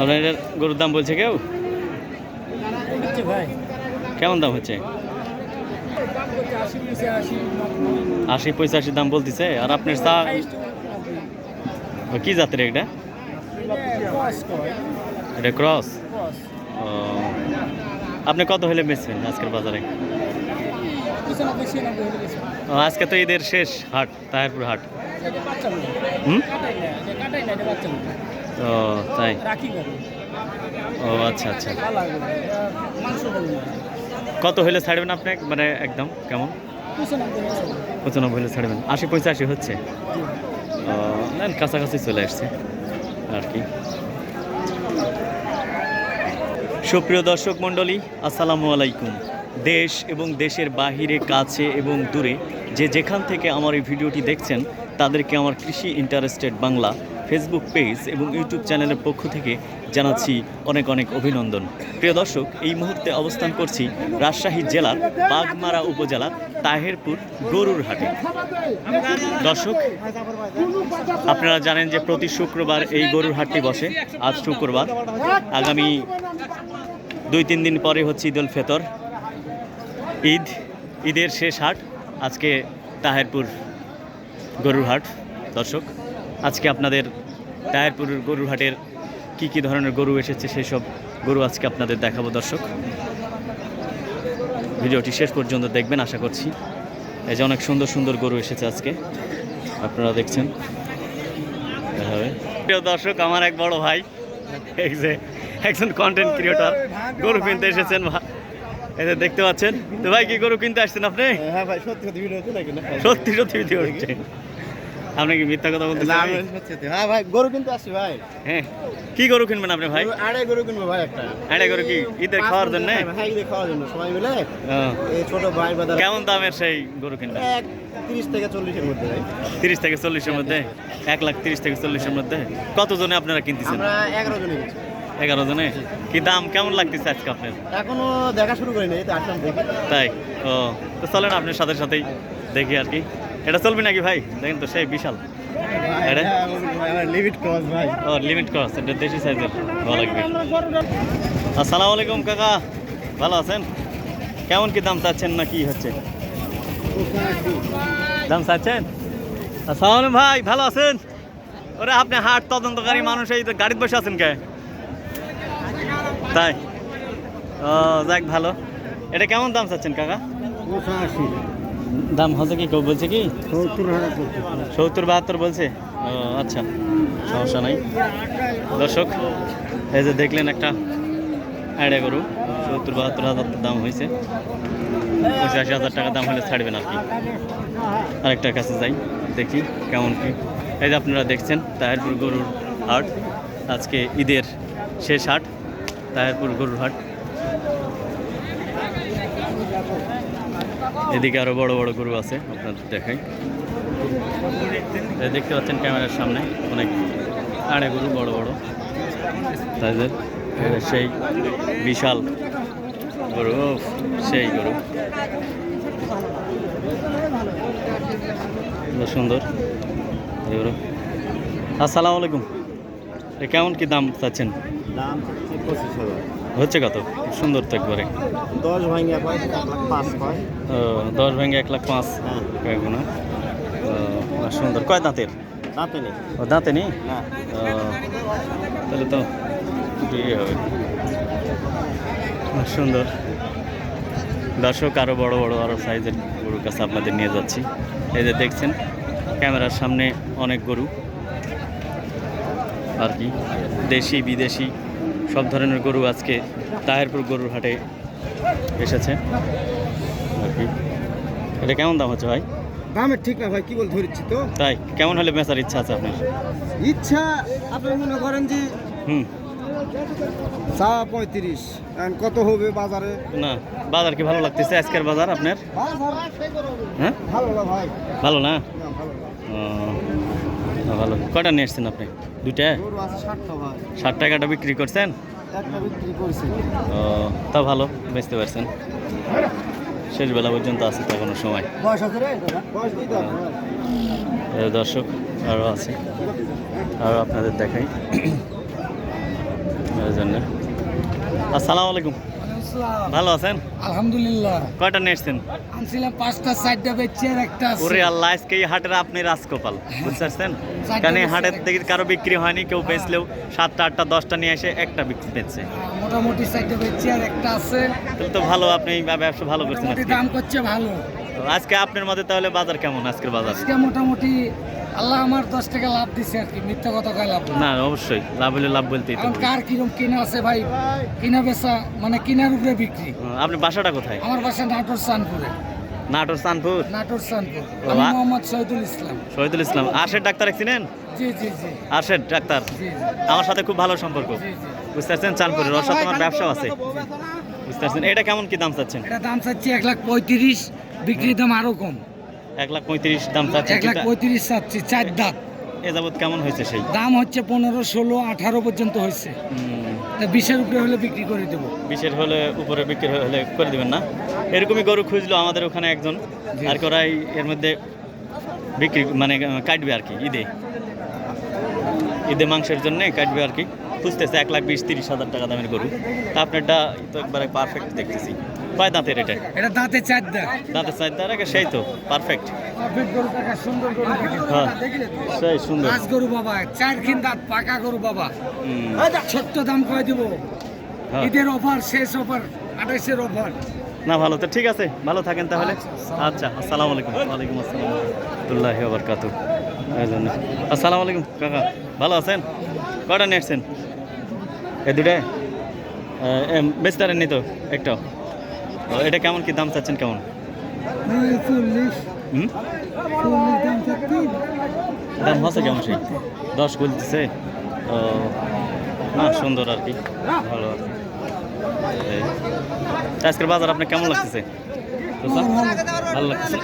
আপনার এটার গরুর দাম বলছে কেউ? কেমন দাম হচ্ছে? আশি পঁচাশি দাম বলতেছে আর আপনার চা কি জাতের এটা? এটা ক্রস? আপনি কত হলে বেচবেন আজকের বাজারে? আজকে তো ঈদের শেষ হাট তাহেরপুর হাট। হুম? ও তাই? ও আচ্ছা আচ্ছা। কত হইলে ছাড়বেন আপনি মানে একদম কেমন? পঁচানব্বই হলে ছাড়বেন। আশি পঁচাশি হচ্ছে? ও, নেন কাছাকাছি চলে আসছে। আর কি। সুপ্রিয় দর্শক মণ্ডলী আসসালামু আলাইকুম। দেশ এবং দেশের বাহিরে কাছে এবং দূরে যে যেখান থেকে আমার এই ভিডিওটি দেখছেন তাদেরকে আমার কৃষি ইন্টারেস্টেড বাংলা ফেসবুক পেজ এবং ইউটিউব চ্যানেলের পক্ষ থেকে জানাচ্ছি অনেক অনেক অভিনন্দন। প্রিয় দর্শক, এই মুহূর্তে অবস্থান করছি রাজশাহী জেলার বাগমারা উপজেলার তাহেরপুর গরুর হাটে। দর্শক, আপনারা জানেন যে প্রতি শুক্রবার এই গরুর হাটটি বসে। আজ শুক্রবার। আগামী দুই তিন দিন পরে হচ্ছে ঈদ উল ফেতর। ঈদ, ঈদের শেষ হাট আজকে তাহেরপুর গরুর হাট। দর্শক আজকে আপনাদের তাহেরপুর গরুর হাটের কী কী ধরনের গরু এসেছে সেই সব গরু আজকে আপনাদের দেখাবো দর্শক। ভিডিওটি শেষ পর্যন্ত দেখবেন আশা করছি। এই যে অনেক সুন্দর সুন্দর গরু এসেছে আজকে। আপনারা দেখছেন। প্রিয় দর্শক আমার এক বড় ভাই এই যে একজন কন্টেন্ট ক্রিয়েটর গরু কিনতে এসেছেন ভা- এই যে দেখতে পাচ্ছেন? তো ভাই কি গরু কিনতে আসছেন আপনি? হ্যাঁ ভাই সত্যি সত্যি ভিডিও সত্যি সত্যি ভিডিও আপনি কি মিথ্যা কথা বলতে আমি। হ্যাঁ ভাই গরু কিনতে আসছি ভাই। হ্যাঁ। কি গরু কিনবেন আপনি ভাই? আড়াই গরু কিনবো ভাই একটা। এটা গরু কি ঈদের খাওয়ার জন্য? হ্যাঁ ঈদে খাওয়ার জন্য সবাই মিলে। এই ছোট ভাই বাদার কেমন দামের সেই গরু কিনবেন? এক তিরিশ থেকে চল্লিশের মধ্যে ভাই। তিরিশ থেকে চল্লিশের মধ্যে? এক লাখ তিরিশ থেকে চল্লিশের মধ্যে? কতজনে আপনারা কিনতেছেন? আমরা এগারো জনে এগারো জনে? কি দাম কেমন লাগতেছে আজকে আপনার? এখনও দেখা শুরু করিনি তাই? ও তো চলেন আপনার সাথে সাথেই দেখি আর কি। এটা চলবে নাকি ভাই? দেখেন তো সেই বিশাল। এটা? লিমিট ক্রস ভাই। ও লিমিট ক্রস এটা দেশি সাইজের ভালো লাগবে। আসসালামু আলাইকুম কাকা। ভালো আছেন? কেমন কি দাম চাচ্ছেন না কি হচ্ছে? দাম চাচ্ছেন? আসসালাম ভাই ভালো আছেন? ওরে আপনি হাট তদন্তকারী মানুষ এই তো গাড়িতে বসে আছেন কে? তাই? ও যাক ভালো। এটা কেমন দাম চাচ্ছেন কাকা? পঁচাশি। দাম হচ্ছে কি? কেউ বলছে কি? সত্তর বাহাত্তর বলছে। ও আচ্ছা। সমস্যা নাই। দর্শক, এই যে দেখলেন একটা আইডিয়া গরু। সত্তর বাহাত্তর হাজার দাম হয়েছে। পঁচাশি হাজার টাকা দাম হলে ছাড়বেন আর কি। আরেকটার কাছে যাই, দেখি কেমন কি। এই যে আপনারা দেখছেন, তাহেরপুর গরুর হাট। আজকে ঈদের শেষ হাট, তাহেরপুর গরুর হাট। এদিকে আরও বড় বড় গরু আছে আপনাদের দেখাই। দেখতে পাচ্ছেন ক্যামেরার সামনে, অনেক আড়ে গরু, বড় বড়। তাদের সেই বিশাল গরু সেই গরু। সুন্দর আসসালামু আলাইকুম। কেমন কি দাম চাচ্ছেন? দাম পঁচিশ হাজার। হচ্ছে কত? সুন্দর তো একবারে। দশ ও, দশ ভেঙে এক লাখ পাঁচ। হ্যাঁ। না সুন্দর। কয় দাঁতের? দাঁতে নেই। ও দাঁতে নেই? তাহলে তো বিয়ে হবে। সুন্দর। দর্শক আরও বড় বড় আরও সাইজের গরুর কাছে আপনাদের নিয়ে যাচ্ছি। এই যে দেখছেন ক্যামেরার সামনে অনেক গরু। আর কি? দেশি বিদেশি সব ধরনের গরু আজকে তাহেরপুর গরুর হাটে এসেছে। আর কি। এটা কেমন দাম হচ্ছে ভাই? দামের ঠিক না ভাই কি বল ধরেছি তো? তাই কেমন হলে বেচার ইচ্ছা আছে আপনার? ইচ্ছা আপনি মনে করেন যে হুম। চা পঁয়ত্রিশ কত হবে বাজারে? না বাজার কি ভালো লাগতেছে আজকের বাজার আপনার? হ্যাঁ? ভালো না ভাই? ভালো না? না, ভালো না। ও, ভালো। কয়টা নিয়ে এসছেন আপনি? দুইটা? ষাট টাকাটা বিক্রি করছেন? ও তা ভালো বেচতে পারছেন। শেষ বেলা পর্যন্ত আছে তো এখনও সময়। দর্শক আরও আছে। আরও আপনাদের দেখাই। জন্য। আসসালামু আলাইকুম। ভালো আছেন? আলহামদুলিল্লাহ। কয়টা নিয়ে এসছেন? আনছিলাম পাঁচটা চারটা বেচছে আর একটা আছে। ওরে আল্লাহ আজকে এই হাটের আপনি রাজকপাল বুঝতে পারছেন? কারণ এই হাটের থেকে দেখি কারও বিক্রি হয়নি কেউ বেচলেও সাতটা আটটা দশটা নিয়ে এসে একটা বিক্রি বেচছে মোটামুটি চারটা বেচছে আর একটা আছে। তাহলে তো ভালো আপনি ব্যবসা ভালো করছেন দাম করছে ভালো। আজকে আপনার মধ্যে তাহলে বাজার কেমন আজকের বাজার? আজকে মোটামুটি আল্লাহ আমার দশ টাকা লাভ দিছে আর কি মিথ্যা কথা কয় লাভ না। অবশ্যই লাভ হলে লাভ বলতেই তো। কার কিরম কিনা আছে ভাই কিনা বেচা মানে কিনার উপরে বিক্রি। আপনি বাসাটা কোথায়? আমার বাসা নাটোর সানপুরে নাটোর সানপুর নাটোর সানপুর আমি মোহাম্মদ শহীদুল ইসলাম। শহীদুল ইসলাম। আরশেদ ডাক্তার চিনেন? জি জি জি। আরশেদ ডাক্তার? জি আমার সাথে খুব ভালো সম্পর্ক। জি জি। বুঝতে পারছেন? চাঁদপুরের ওর সাথে আমার ব্যবসাও আছে। বুঝতে পারছেন? এটা কেমন কি দাম চাচ্ছেন? এটা দাম চাচ্ছি এক লাখ পঁয়ত্রিশ। বিক্রির দাম আরও কম। এক লাখ পঁয়ত্রিশ দাম চাচ্ছেন এক লাখ পঁয়ত্রিশ চাচ্ছি চার দাঁত। এ যাবৎ কেমন হয়েছে সেই? দাম হচ্ছে পনেরো ষোলো আঠারো পর্যন্ত হয়েছে। তা বিশের উপরে হলে বিক্রি করে দেবো। বিশের হলে উপরে বিক্রি হলে করে দিবেন না? এরকমই গরু খুঁজলো আমাদের ওখানে একজন। আর করাই এর মধ্যে বিক্রি মানে কাটবে আর কি ঈদে। ঈদে মাংসের জন্য কাটবে আর কি। খুঁজতেছে এক লাখ বিশ তিরিশ হাজার টাকা দামের গরু। তা আপনারটা তো একবারে পারফেক্ট দেখতেছি। কয় দাঁতের এটা? এটা দাঁতে চার দাঁত। দাঁতের সাইড দাঁড় সেই তো পারফেক্ট সুন্দর। হ্যাঁ সেই সুন্দর। পাঁচ গরু বাবা চার খিন দাঁত পাকা গরু বাবা। হুম, ছোট্ট দাম কয়ে দেবো? হ্যাঁ। ঈদের অফার শেষ অফার আঠাইশের অফার না ভালো তো ঠিক আছে ভালো থাকেন তাহলে। আচ্ছা, আচ্ছা আসসালামু আলাইকুম। ওয়ালাইকুম আসসালাম রহমতুল্লাহি ওয়া বারাকাতুহু আসসালামু আলাইকুম কাকা। ভালো আছেন? কয়টা নেটছেন এ দুটা বেশি তারেন নি তো একটা এটা কেমন? কি দাম চাচ্ছেন কেমন? হুম? দাম হচ্ছে কেমন সেই? দশ বলতেছে? ও না সুন্দর আর কি। ভালো আর কি। আজকের বাজার আপনার কেমন লাগতেছে? ভালো লাগতেছে।